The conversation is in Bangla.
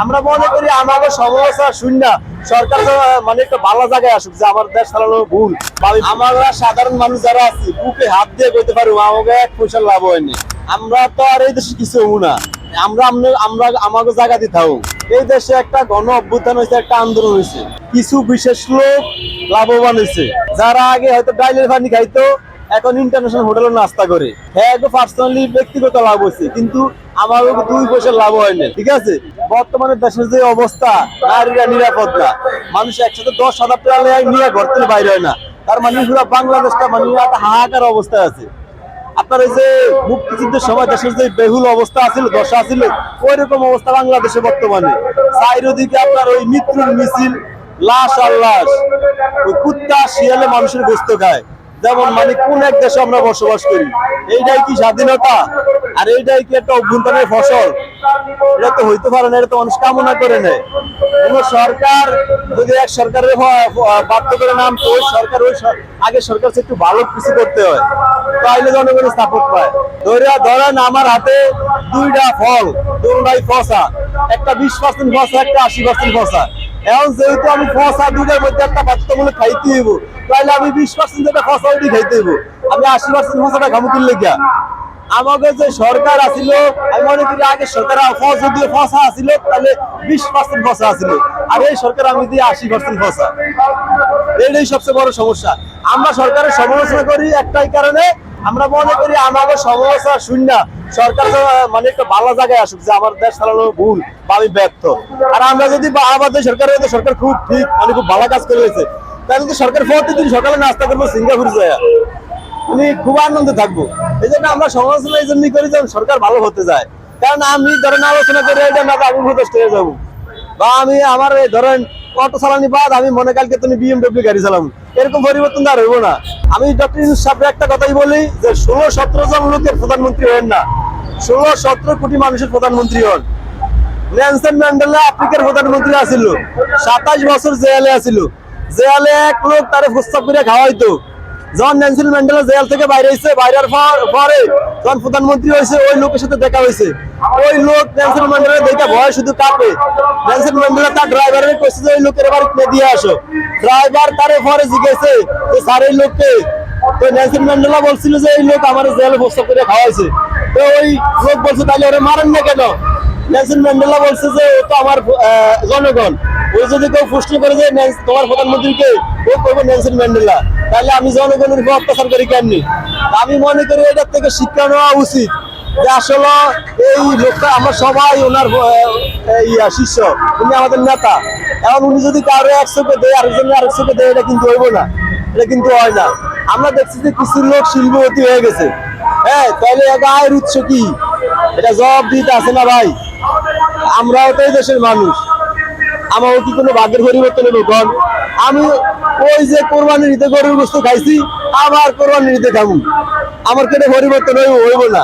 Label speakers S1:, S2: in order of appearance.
S1: আমরা মনে করি আমাকে সমস্যা শূন্য সরকার মানে একটা ভালো জায়গায় আসুক যে আমার দেশ চালানো ভুল আমরা সাধারণ মানুষ যারা আছি, বুকে হাত দিয়ে করতে পারব, আমাকে এক পয়সা লাভ হয়নি। আমরা তো আর এই দেশে কিছু না। আমরা আমরা আমাকে জায়গা দিতে হব। এই দেশে একটা গণ অভ্যুত্থান হয়েছে, একটা আন্দোলন হয়েছে। কিছু বিশেষ লোক লাভবান হয়েছে। যারা আগে হয়তো ডাইলের পানি খাইতো এখন ইন্টারন্যাশনাল হোটেলে নাস্তা করে। হ্যাঁ পার্সোনালি ব্যক্তিগত লাভ হয়েছে, কিন্তু আমারও দুই পয়সা লাভ হয়নি ঠিক আছে? বর্তমানে দেশের যে অবস্থা, নারীরা নিরাপদ না। মানুষ একসাথে দশ হাজার টাকা নিয়ে ঘর থেকে বাইরে হয় না। তার মানে পুরো বাংলাদেশটা মানে হাহাকার অবস্থায় আছে। আপনার এই যে মুক্তিযুদ্ধের সময় দেশের যে বেহুল অবস্থা আছিল, দশা আছিল ওই রকম অবস্থা বাংলাদেশে বর্তমানে। চারিদিকে আপনার ওই মৃত্যুর মিছিল, লাশ আর লাশ। ওই কুত্তা শিয়ালে মানুষের গোস্ত খায়। যেমন মানে কোন এক দেশে আমরা বসবাস করি, এইটাই কি স্বাধীনতা? আর এইটাই কি একটা অভ্যন্তরের ফসল? এটা তো হইতে পারে না, এটা তো মানুষ কামনা করে নেয়। সরকার যদি এক সরকারের বাধ্য করে নাম তো ওই সরকার, ওই আগে সরকার একটু ভালো কিছু করতে হয়, তাইলে জনগণের সাপোর্ট পায়। ধরে ধরেন আমার হাতে দুইটা ফল দুটাই ফসা, একটা বিশ পার্সেন্ট ফসা, একটা আশি পার্সেন্ট ফসা। এখন যেহেতু আমি দুইটার মধ্যে একটা খাইতে হইব, তাহলে আমি বিশ পার্সেন্ট যেটা ওইটি খাইতে হইব। আমি আশি পার্সেন্ট ফসাটা খামু কিনলে গিয়া আমাকে যে সরকার আছিল, আমি মনে করি আগে সরকার ফস যদি ফসা আছিল, তাহলে বিশ পার্সেন্ট ফসা আছিল। আর এই সরকার আমি দিয়ে আশি পার্সেন্ট ফসা। এটাই সবচেয়ে বড় সমস্যা। আমরা সরকারের সমালোচনা করি একটাই কারণে আমরা মনে করি আমাদের সমস্যা শূন্য সরকার মানে একটা ভালো জায়গায় আসুক যে আমার দেশ চালানো ভুল বা আমি ব্যর্থ। আর আমরা যদি আমাদের সরকারের তো সরকার খুব ঠিক মানে খুব ভালো কাজ করেছে তাহলে তো সরকার প্রতিদিন সকালে নাস্তা করব সিঙ্গাপুর যায়। আমি খুব আনন্দে থাকব। এই জন্য আমরা সমালোচনা এই জন্যই করি যে সরকার ভালো হতে যায়। কারণ আমি ধরেন আলোচনা করে না, তো আমি হয়ে যাব। বা আমি আমার এই ধরেন অটো চালানি বাদ, আমি মনে কালকে তুমি বিএমডব্লিউ গাড়ি চালাম। এরকম পরিবর্তন আর হইব না। আমি ডক্টর ইউনুস সাহেবের একটা কথাই বলি যে, ষোলো সতেরো জন লোকের প্রধানমন্ত্রী হন না। ষোলো সতেরো কোটি মানুষের প্রধানমন্ত্রী হন। নেলসন ম্যান্ডেলা আফ্রিকার প্রধানমন্ত্রী আসিল সাতাশ বছর জেলে আসিল জেলে এক লোক তারে প্রস্তাব করে খাওয়াইতো। ম্যান্ডেলা জেল থেকে বাইরে হয়েছে, বাইরের পরে যখন প্রধানমন্ত্রী হয়েছে, ওই লোকের সাথে দেখা হয়েছে। ওই লোক ম্যান্ডেলা ভয় শুধু কাঁপে। ম্যান্ডেলা তার ড্রাইভারের কইছে যে ওই লোকের দিয়ে আসো। ড্রাইভার তারে পরে জিজ্ঞেসে স্যার, এই লোককে? তো ম্যান্ডেলা বলছিল যে, এই লোক আমার জেলে প্রস্তাব করে খাওয়াইছে। তো ওই লোক বলছে তাহলে ওরা মারেন না কেন? নেলসন ম্যান্ডেলা বলছে যে, ও তো আমার জনগণ। ওই যদি কেউ প্রশ্ন করে যে তোমার প্রধানমন্ত্রীকে ও করবে নেলসন ম্যান্ডেলা? তাহলে আমি জনগণের উপর অত্যাচার করি কেননি আমি মনে করি এটার থেকে শিক্ষা নেওয়া উচিত যে আসলে এই লোকটা আমরা সবাই ওনার ইয়া, শিষ্য, উনি আমাদের নেতা। এখন উনি যদি কারও এক চোখে দেয় আরেকজন আরেক চোখে দেয়, এটা কিন্তু হইব না। এটা কিন্তু হয় না। আমরা দেখছি যে কিছু লোক শিল্পপতি হয়ে গেছে। হ্যাঁ তাহলে এটা আয়ের উৎস কি? এটা জবাব দিতে আছে না ভাই? আমরাও তো দেশের মানুষ। আমারও কি কোনো ভাগ্যের পরিবর্তন হইব কন আমি ওই যে কোরবানির ঈদে গরুর গোস্ত খাইছি, আবার কোরবানির ঈদে খাব আমার কেটে পরিবর্তন হইব হইব না।